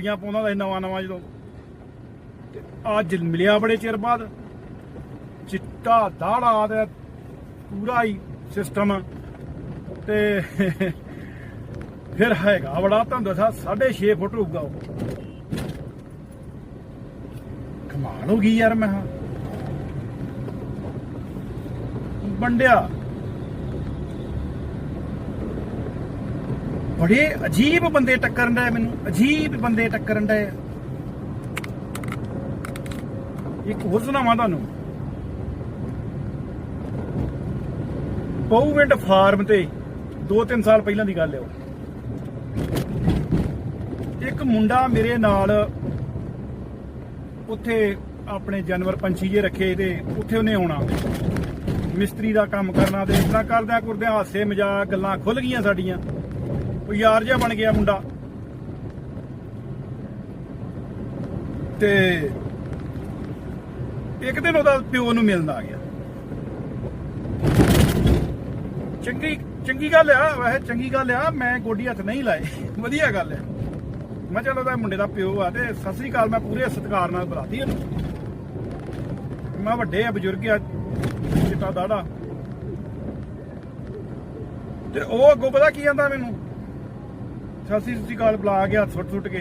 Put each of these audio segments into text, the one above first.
ਜੱਫੀਆਂ ਪਾਉਂਦਾ ਹੁੰਦਾ ਸੀ ਨਵਾਂ ਨਵਾਂ ਜਦੋਂ। ਤੇ ਅੱਜ ਮਿਲਿਆ ਬੜੇ ਚਿਰ ਬਾਅਦ। ਚਿੱਟਾ ਦਾੜਾ ਤੇ ਪੂਰਾ ਹੀ ਸਿਸਟਮ ਤੇ ਫਿਰ ਹੈਗਾ ਬੜਾ, ਤੁਹਾਨੂੰ ਦੱਸਾਂ 6.5 ਫੁੱਟ ਹੋਊਗਾ ਉਹ। ਕਮਾਲ ਹੋ ਗਈ ਯਾਰ ਮੈਂ ਕਿਹਾ। ਬੰਡਿਆ। ਬੜੇ ਅਜੀਬ ਬੰਦੇ ਟੱਕਰਨ ਡਏ ਮੈਨੂੰ, ਅਜੀਬ ਬੰਦੇ ਟੱਕਰਨ ਡਏ ਇੱਕ ਹੋਰ ਸੁਣਾਵਾਂ ਤੁਹਾਨੂੰ। ਪਊਵਿੰਡ ਫਾਰਮ ਤੇ 2-3 ਸਾਲ ਪਹਿਲਾਂ ਦੀ ਗੱਲ ਹੈ ਉਹ। ਇੱਕ ਮੁੰਡਾ ਮੇਰੇ ਨਾਲ ਉੱਥੇ ਆਪਣੇ ਜਾਨਵਰ ਪੰਛੀ ਜੇ ਰੱਖੇ ਤੇ ਉੱਥੇ ਉਹਨੇ ਆਉਣਾ। ਮਿਸਤਰੀ ਦਾ ਕੰਮ ਕਰਨਾ ਤੇ ਇਸ ਕਰਦਿਆਂ ਕਰਦਿਆਂ ਹਾਸੇ ਮਜ਼ਾਕ ਗੱਲਾਂ ਖੁੱਲ ਗਈਆਂ ਸਾਡੀਆਂ। ਉਹ ਯਾਰ ਜਿਹਾ ਬਣ ਗਿਆ ਮੁੰਡਾ। ਤੇ ਇੱਕ ਦਿਨ ਉਹਦਾ ਪਿਓ ਨੂੰ ਮਿਲਣ ਆ ਗਿਆ। ਚੰਗੀ ਚੰਗੀ ਗੱਲ ਆ, ਵੈਸੇ ਚੰਗੀ ਗੱਲ ਆ, ਮੈਂ ਗੋਡੀ ਹੱਥ ਨਹੀਂ ਲਾਏ। ਵਧੀਆ ਗੱਲ ਆ। ਮੈਂ ਚਲੋ ਉਹਦਾ ਮੁੰਡੇ ਦਾ ਪਿਓ ਆ ਤੇ ਸਤਿ ਸ੍ਰੀ ਅਕਾਲ, ਮੈਂ ਪੂਰੇ ਸਤਿਕਾਰ ਨਾਲ ਬੁਲਾਤੀ ਉਹਨੂੰ। ਮੈਂ ਵੱਡੇ ਆ, ਬਜ਼ੁਰਗ ਆ, ਚਿੱਟਾ ਦਾੜਾ। ਤੇ ਉਹ ਅੱਗੋਂ ਪਤਾ ਕੀ ਕਹਿੰਦਾ ਮੈਨੂੰ? ਸਤਿ ਸ੍ਰੀ ਅਕਾਲ ਬੁਲਾ ਕੇ ਹੱਥ ਸੁੱਟ ਸੁੱਟ ਕੇ।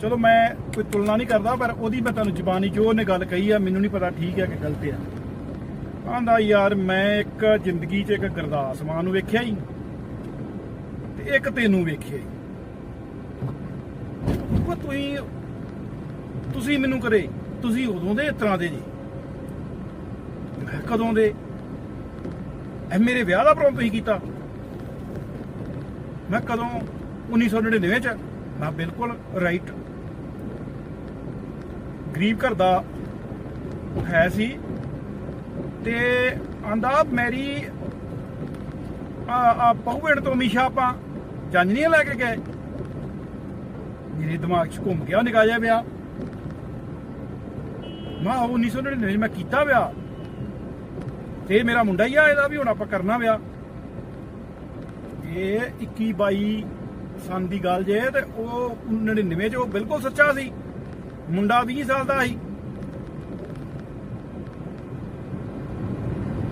ਚਲੋ ਮੈਂ ਕੋਈ ਤੁਲਨਾ ਨਹੀਂ ਕਰਦਾ, ਪਰ ਉਹਦੀ ਮੈਂ ਤੁਹਾਨੂੰ ਜ਼ਬਾਨੀ ਜੋ ਉਹਨੇ ਗੱਲ ਕਹੀ ਆ, ਮੈਨੂੰ ਨਹੀਂ ਪਤਾ ਠੀਕ ਹੈ ਕਿ ਗਲਤ ਹੈ ਆਂਦਾ ਯਾਰ ਮੈਂ ਇੱਕ ਜ਼ਿੰਦਗੀ 'ਚ ਇੱਕ ਗੁਰਦਾਸ ਮਾਨ ਨੂੰ ਵੇਖਿਆ ਹੀ ਤੇ ਇੱਕ ਤੈਨੂੰ ਵੇਖਿਆ ਹੀ ਉਹ ਤੁਸੀਂ ਤੁਸੀਂ ਮੈਨੂੰ ਕਰੇ, ਤੁਸੀਂ ਉਦੋਂ ਦੇ ਇਸ ਤਰ੍ਹਾਂ ਦੇ ਜੀ। ਕਦੋਂ ਦੇ, ਇਹ ਮੇਰੇ ਵਿਆਹ ਦਾ ਪ੍ਰੋਗਰਾਮ ਤੁਸੀਂ ਕੀਤਾ। ਮੈਂ ਕਿਹਾ, ਕਦੋਂ 1999 ਚ? ਮੈਂ ਬਿਲਕੁਲ ਰਾਈਟ ਗਰੀਬ ਘਰ ਦਾ ਹੈ ਸੀ ਤੇ ਆਂਦਾ ਮੇਰੀ ਆ ਆ ਪਹੁਵੇੜ ਤੋਂ ਮੀਸ਼ਾ ਆਪਾਂ ਜੰਜਨੀਆਂ ਲੈ ਕੇ ਗਏ। ਮੇਰੇ ਦਿਮਾਗ 'ਚ ਘੁੰਮ ਗਿਆ ਨਿਕਾ ਜਾ ਵਿਆਹ ਮੈਂ ਕਿਹਾ, 1999 ਚ ਮੈਂ ਕੀਤਾ ਵਿਆਹ। ਤੇ ਮੇਰਾ ਮੁੰਡਾ ਹੀ ਆ ਇਹਦਾ ਵੀ ਹੁਣ ਆਪਾਂ ਕਰਨਾ ਵਿਆਹ। ਇਹ 21 22 ਸਾਲ ਦੀ ਗੱਲ ਜੇ ਤੇ ਉਹ 99 ਚ ਉਹ ਬਿਲਕੁਲ ਸੱਚਾ ਸੀ। ਮੁੰਡਾ 20 ਸਾਲ ਦਾ ਸੀ।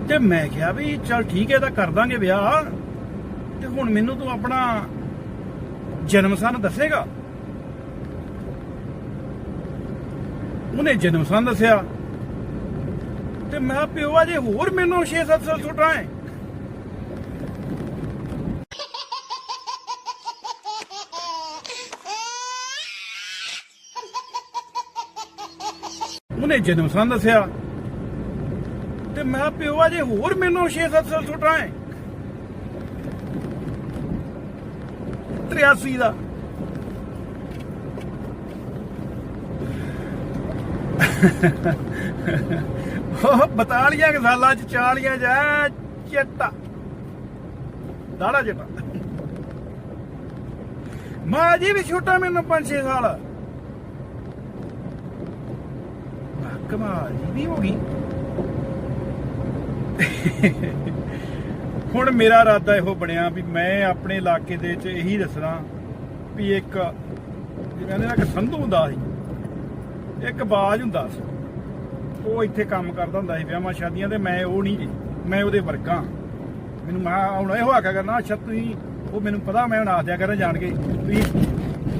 ਤੇ ਮੈਂ ਕਿਹਾ ਵੀ ਚਲ ਠੀਕ ਹੈ ਤਾਂ ਕਰ ਦਾਂਗੇ ਵਿਆਹ। ਤੇ ਹੁਣ ਮੈਨੂੰ ਤੂੰ ਆਪਣਾ ਜਨਮ ਸਨ ਦੱਸੇਗਾ? ਉਹਨੇ ਜਨਮ ਸਨ ਦੱਸਿਆ। ਤੇ ਮੈਂ ਕਿਹਾ, ਪਿਓ ਅਜੇ ਹੋਰ ਮੈਨੂੰ 6-7 ਸਾਲ ਛੋਟਾ ਹੈ। ਉਹਨੇ ਜਨਮ ਸਨ ਦੱਸਿਆ। ਤੇ ਮੈਂ ਪਿਓ ਆ ਜੇ ਹੋਰ ਮੈਨੂੰ 6-7 ਸਾਲ ਛੋਟਾ ਹੈ। 83 ਦਾ। ਉਹ 42 ਸਾਲਾਂ ਚ 40 ਜਾ ਚਿੱਟਾ। ਦਾੜਾ ਚਿੱਟਾ। ਮੈਂ ਜੀ ਵੀ ਛੋਟਾ ਮੈਨੂੰ 5-6 ਸਾਲ ਮੈਂ ਕਮਾਲ ਜੀ ਵੀ ਹੋ ਗਈ ਹੁਣ ਮੇਰਾ ਇਰਾਦਾ ਇਹੋ ਬਣਿਆ ਵੀ ਮੈਂ ਆਪਣੇ ਇਲਾਕੇ ਦੇ ਵਿੱਚ ਇਹੀ ਦੱਸਣਾ ਵੀ ਇੱਕ ਜਿਵੇਂ ਨਾ ਕਿ ਸੰਧੂ ਹੁੰਦਾ ਸੀ। ਇੱਕ ਬਾਜ ਹੁੰਦਾ ਸੀ। ਉਹ ਇੱਥੇ ਕੰਮ ਕਰਦਾ ਹੁੰਦਾ ਸੀ ਵਿਆਹਾਂ ਸ਼ਾਦੀਆਂ ਤੇ ਮੈਂ ਉਹ ਨਹੀਂ ਜੀ ਮੈਂ ਉਹਦੇ ਵਰਗਾ। ਮੈਨੂੰ ਮੈਂ ਹੁਣ ਇਹੋ ਆਖਿਆ ਕਰਨਾ, ਅੱਛਾ ਤੁਸੀਂ ਉਹ ਮੈਨੂੰ ਪਤਾ, ਮੈਂ ਹੁਣ ਆਖ ਦਿਆ ਕਰਾਂ ਜਾਣ ਕੇ ਤੁਸੀਂ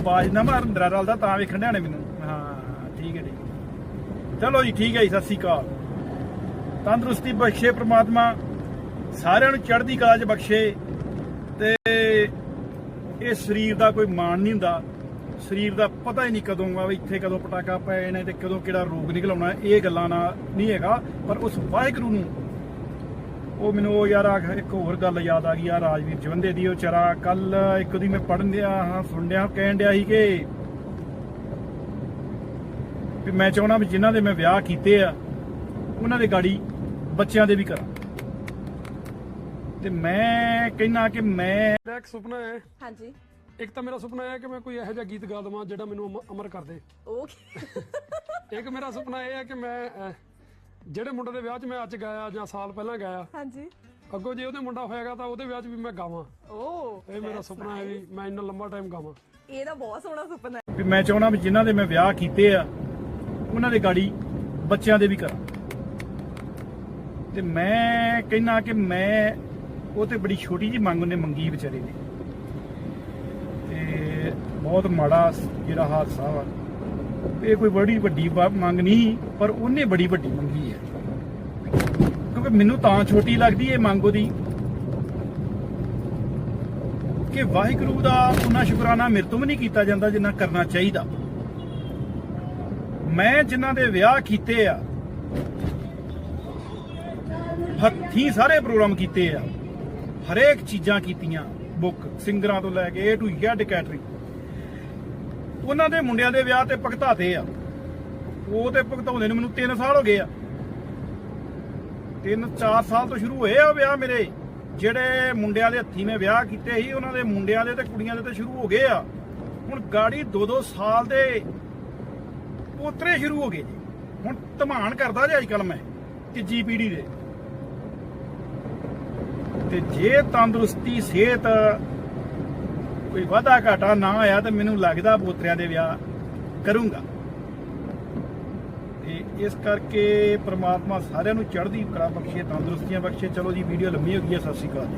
ਬਾਜ ਨਾ ਮਾਰ ਅੰਦਰਾ ਰਲਦਾ ਤਾਂ ਵੇਖਣ ਡਿਆ ਮੈਨੂੰ। ਹਾਂ, ਠੀਕ ਹੈ ਜੀ ਚਲੋ ਜੀ, ਠੀਕ ਹੈ ਜੀ, ਸਤਿ ਸ੍ਰੀ ਅਕਾਲ। ਤੰਦਰੁਸਤੀ ਬਖਸ਼ੇ ਪ੍ਰਮਾਤਮਾ, ਸਾਰਿਆਂ ਨੂੰ ਚੜ੍ਹਦੀ ਕਲਾ 'ਚ ਬਖਸ਼ੇ ਤੇ ਇਹ ਸਰੀਰ ਦਾ ਕੋਈ ਮਾਣ ਨਹੀਂ ਹੁੰਦਾ। ਸਰੀਰ ਦਾ ਪਤਾ ਹੀ ਨਹੀਂ ਕਦੋਂ ਆ ਵੀ ਇੱਥੇ ਕਦੋਂ ਪਟਾਕਾ ਪਏ ਨੇ ਤੇ ਕਦੋਂ ਕਿਹੜਾ ਰੋਗ ਨਿਕਲਾਉਣਾ ਇਹ ਗੱਲਾਂ ਨਾਲ ਨਹੀਂ ਹੈਗਾ, ਪਰ ਉਸ ਵਾਹਿਗੁਰੂ ਨੂੰ ਉਹ ਮੈਨੂੰ ਉਹ ਯਾਰ ਆ ਇੱਕ ਹੋਰ ਗੱਲ ਯਾਦ ਆ ਗਈ ਆ, ਰਾਜਵੀਰ ਜਵੰਦੇ ਦੀ, ਉਹ ਚਰਾ ਕੱਲ ਇੱਕ ਦੀ ਮੈਂ ਪੜਨ ਦਿਆ ਹਾਂ ਸੁਣ ਕਹਿਣ ਡਿਆ ਸੀ ਕਿ ਵੀ ਮੈਂ ਚਾਹਣਾ ਵੀ ਜਿਨ੍ਹਾਂ ਦੇ ਮੈਂ ਵਿਆਹ ਕੀਤੇ ਆ ਉਹਨਾਂ ਦੇ ਗਾੜੀ ਬੱਚਿਆਂ ਦੇ ਵੀ ਕਰਾਂ। ਤੇ ਮੈਂ ਕਹਿਣਾ ਕਿ ਮੈਂ ਮੇਰਾ ਇੱਕ ਸੁਪਨਾ ਹੈ। ਹਾਂਜੀ। ਇੱਕ ਤਾਂ ਮੇਰਾ ਸੁਪਨਾ ਹੈ ਕਿ ਮੈਂ ਕੋਈ ਇਹੋ ਜਿਹਾ ਗੀਤ ਗਾ ਦਵਾਂ ਜਿਹੜਾ ਮੈਨੂੰ ਅਮ- ਅਮਰ ਕਰ ਦੇ। ਓਕੇ। ਇੱਕ ਮੇਰਾ ਸੁਪਨਾ ਇਹ ਹੈ ਕਿ ਮੈਂ ਅਹ, ਜਿਹੜੇ ਮੁੰਡੇ ਦੇ ਵਿਆਹ 'ਚ ਮੈਂ ਅੱਜ ਗਾਇਆ ਜਾਂ ਸਾਲ ਪਹਿਲਾਂ ਗਾਇਆ ਹਾਂਜੀ। ਅੱਗੋਂ ਜੇ ਉਹਦੇ ਮੁੰਡਾ ਹੋਏਗਾ ਤਾਂ ਉਹਦੇ ਵਿਆਹ 'ਚ ਵੀ ਮੈਂ ਗਾਵਾਂ। ਓ। ਇਹ ਮੇਰਾ ਸੁਪਨਾ ਹੈ ਵੀ ਮੈਂ ਇੰਨਾ ਲੰਬਾ ਟਾਈਮ ਗਾਵਾਂ। ਇਹਦਾ ਬਹੁਤ ਸੋਹਣਾ ਸੁਪਨਾ ਹੈ। ਵੀ ਮੈਂ ਚਾਹਣਾ ਵੀ ਜਿਨ੍ਹਾਂ ਦੇ ਮੈਂ ਵਿਆਹ ਕੀਤੇ ਆ ਉਹਨਾਂ ਦੇ ਗਾੜੀ ਬੱਚਿਆਂ ਦੇ ਵੀ ਕਰਾਂ। ਤੇ ਮੈਂ ਕਹਿਣਾ ਕਿ ਮੈਂ ਉਹ ਤੇ ਬੜੀ ਛੋਟੀ ਜੀ ਮੰਗ ਉਹਨੇ ਮੰਗੀ ਵਿਚਾਰੇ ਨੇ। ਤੇ ਬਹੁਤ ਮਾੜਾ ਜਿਹੜਾ ਹਾਦਸਾ ਵਾ। ਇਹ ਕੋਈ ਬੜੀ ਵੱਡੀ ਮੰਗ ਨਹੀਂ, ਪਰ ਉਹਨੇ ਬੜੀ ਵੱਡੀ ਮੰਗੀ ਹੈ। ਕਿਉਂਕਿ ਮੈਨੂੰ ਤਾਂ ਛੋਟੀ ਲੱਗਦੀ ਇਹ ਮੰਗ ਉਹਦੀ। ਕਿ ਵਾਹਿਗੁਰੂ ਦਾ ਉਹਨਾਂ ਸ਼ੁਕਰਾਨਾ ਮੇਰੇ ਤੋਂ ਵੀ ਨਹੀਂ ਕੀਤਾ ਜਾਂਦਾ ਜਿੰਨਾ ਕਰਨਾ ਚਾਹੀਦਾ। ਮੈਂ ਜਿਨ੍ਹਾਂ ਦੇ ਵਿਆਹ ਕੀਤੇ ਆ, ਹੱਥੀਂ ਸਾਰੇ ਪ੍ਰੋਗਰਾਮ ਕੀਤੇ ਆ, ਹਰੇਕ ਚੀਜ਼ਾਂ ਕੀਤੀਆਂ, ਬੁੱਕ, ਸਿੰਗਰਾਂ ਤੋਂ ਲੈ ਕੇ A to Z ਕੈਟਰਿੰਗ ਉਹਨਾਂ ਦੇ ਮੁੰਡਿਆਂ ਦੇ ਵਿਆਹ ਤੇ ਭਗਤਾਤੇ ਆ। ਉਹ ਤੇ ਭਗਤਾਉਂਦੇ ਨੇ ਮੈਨੂੰ 3 ਸਾਲ ਹੋ ਗਏ ਆ। 3-4 ਸਾਲ ਤੋਂ ਸ਼ੁਰੂ ਹੋਏ ਆ ਵਿਆਹ ਮੇਰੇ। ਜਿਹੜੇ ਮੁੰਡਿਆਂ ਦੇ ਹੱਥੀਂ ਮੈਂ ਵਿਆਹ ਕੀਤੇ ਸੀ, ਉਹਨਾਂ ਦੇ ਮੁੰਡਿਆਂ ਦੇ ਤੇ ਕੁੜੀਆਂ ਦੇ ਤੇ ਸ਼ੁਰੂ ਹੋ ਗਏ ਆ। ਹੁਣ ਗਾੜੀ 2-2 ਸਾਲ ਦੇ ਪੋਤਰੇ ਸ਼ੁਰੂ ਹੋ ਗਏ ਜੀ। ਹੁਣ ਧਮਾਨ ਕਰਦਾ ਜੀ ਅੱਜ ਕੱਲ ਮੈਂ ਤੀਜੀ ਪੀੜੀ ਦੇ। ਤੇ ਜੇ ਤੰਦਰੁਸਤੀ, ਸਿਹਤ ਕੋਈ ਵਾਧਾ ਘਾਟਾ ਨਾ ਆਇਆ ਤੇ ਮੈਨੂੰ ਲੱਗਦਾ ਪੋਤਰਿਆਂ ਦੇ ਵਿਆਹ ਕਰੂੰਗਾ। ਤੇ ਇਸ ਕਰਕੇ ਪ੍ਰਮਾਤਮਾ ਸਾਰਿਆਂ ਨੂੰ ਚੜ੍ਹਦੀ ਕਲਾ ਬਖਸ਼ੇ, ਤੰਦਰੁਸਤੀਆਂ ਬਖਸ਼ੇ। ਚਲੋ ਜੀ ਵੀਡੀਓ ਲੰਮੀ ਹੋ ਗਈ ਹੈ, ਸਤਿ ਸ਼੍ਰੀ ਅਕਾਲ ਜੀ।